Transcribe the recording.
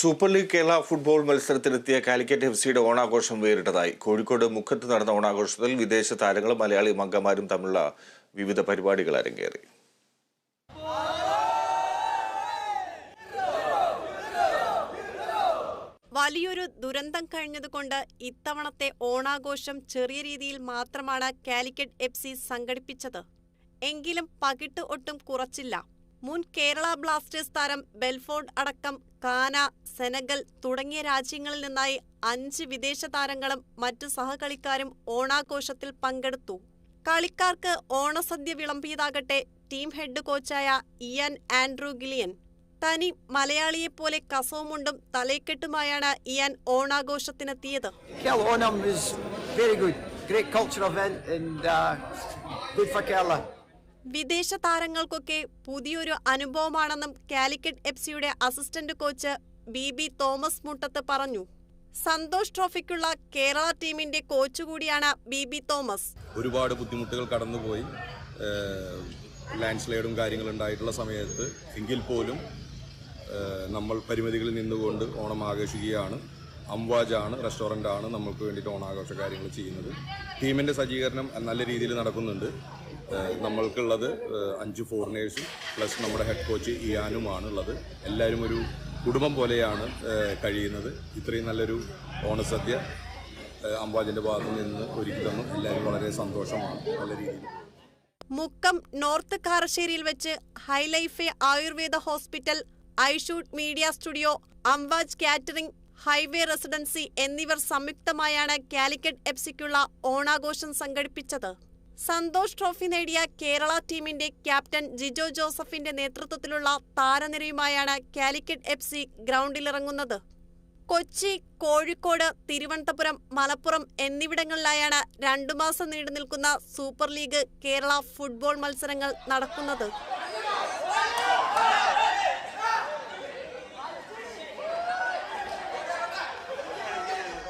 Super league Kerala football മത്സരത്തിലെത്തിയ Calicut F സിയുടെ ഓണാഘോഷം വേറിട്ടതായി. കോഴിക്കോട് മുഖത്ത് നടന്ന ഓണാഘോഷത്തിൽ വിദേശ താരങ്ങളും മലയാളി അംഗന്മാരും തമ്മിലുള്ള വിവിധ പരിപാടികൾ അരങ്ങേറി. വലിയൊരു ദുരന്തം കഴിഞ്ഞതുകൊണ്ട് ഇത്തവണത്തെ ഓണാഘോഷം ചെറിയ രീതിയിൽ മാത്രമാണ് കാലിക്കറ്റ് എഫ് സി സംഘടിപ്പിച്ചത്. എങ്കിലും പകിട്ട് ഒട്ടും കുറച്ചില്ല. മുൻ കേരള ബ്ലാസ്റ്റേഴ്സ് താരം ബെൽഫോർഡ് അടക്കം കാന സെനഗൽ തുടങ്ങിയ രാജ്യങ്ങളിൽ നിന്നായി അഞ്ച് വിദേശ താരങ്ങളും മറ്റു സഹകളിക്കാരും ഓണാഘോഷത്തിൽ പങ്കെടുത്തു കളിക്കാർക്ക് ഓണസദ്യ വിളമ്പിയതാകട്ടെ ടീം ഹെഡ് കോച്ചായ ഇയൻ ആൻഡ്രൂ ഗിലിയൻ തനി മലയാളിയെപ്പോലെ കസവുമുണ്ടും തലയ്ക്കെട്ടുമായാണ് ഇയാൻ ഓണാഘോഷത്തിനെത്തിയത്. Great event and uh, good for Kerala. വിദേശ താരങ്ങൾക്കൊക്കെ പുതിയൊരു അനുഭവമാണെന്നും കാലിക്കറ്റ് എഫ് സിയുടെ assistant coach B B Thomas Muttath പറഞ്ഞു. സന്തോഷ് ട്രോഫിക്കുള്ള കേരള ടീമിന്റെ കോച്ച് കൂടിയാണ് ബി ബി തോമസ്. ഒരുപാട് ബുദ്ധിമുട്ടുകൾ കടന്നുപോയി. ലാൻഡ് സ്ലൈഡും കാര്യങ്ങളും ഉണ്ടായിട്ടുള്ള സമയത്ത് എങ്കിൽ പോലും നമ്മൾ പരിമിതികളിൽ നിന്നുകൊണ്ട് ഓണം ആഘോഷിക്കുകയാണ്. അംവാജാണ് റെസ്റ്റോറന്റ് ആണ് നമുക്ക് വേണ്ടിയിട്ട് ഓണാഘോഷ കാര്യങ്ങൾ ചെയ്യുന്നത്. ടീമിന്റെ സജ്ജീകരണം നല്ല രീതിയിൽ നടക്കുന്നുണ്ട്. നമ്മൾക്കുള്ളത് അഞ്ച് ഫോറിനേഴ്സും പ്ലസ് നമ്മുടെ ഹെഡ് കോച്ച് ഇയാനുമാണ് ഉള്ളത് എല്ലാവരും ഒരു കുടുംബം പോലെയാണ് കഴിയുന്നത്. ഇത്രയും നല്ലൊരു ഓണസദ്യ അംബാജിന്റെ ഭാഗത്തു നിന്ന് ഒരുക്കി തന്നു. എല്ലാവരും വളരെ സന്തോഷമാണ് നല്ല രീതിയിൽ. മുക്കം നോർത്ത് കാറശ്ശേരിയിൽ വെച്ച് Hilife Ayurveda hospital iShoot media studio Amwaj catering highway residency എന്നിവർ സംയുക്തമായാണ് കാലിക്കറ്റ് എഫ്സിക്കുള്ള ഓണാഘോഷം സംഘടിപ്പിച്ചത്. സന്തോഷ് ട്രോഫി നേടിയ കേരള ടീമിന്റെ ക്യാപ്റ്റൻ ജിജോ ജോസഫിന്റെ നേതൃത്വത്തിലുള്ള താരനിരയുമായാണ് കാലിക്കറ്റ് എഫ് സി ഗ്രൗണ്ടിലിറങ്ങുന്നത്. കൊച്ചി കോഴിക്കോട് തിരുവനന്തപുരം മലപ്പുറം എന്നിവിടങ്ങളിലായാണ് രണ്ടു മാസം നീണ്ടു നിൽക്കുന്ന സൂപ്പർ ലീഗ് കേരള ഫുട്ബോൾ മത്സരങ്ങൾ നടക്കുന്നത്.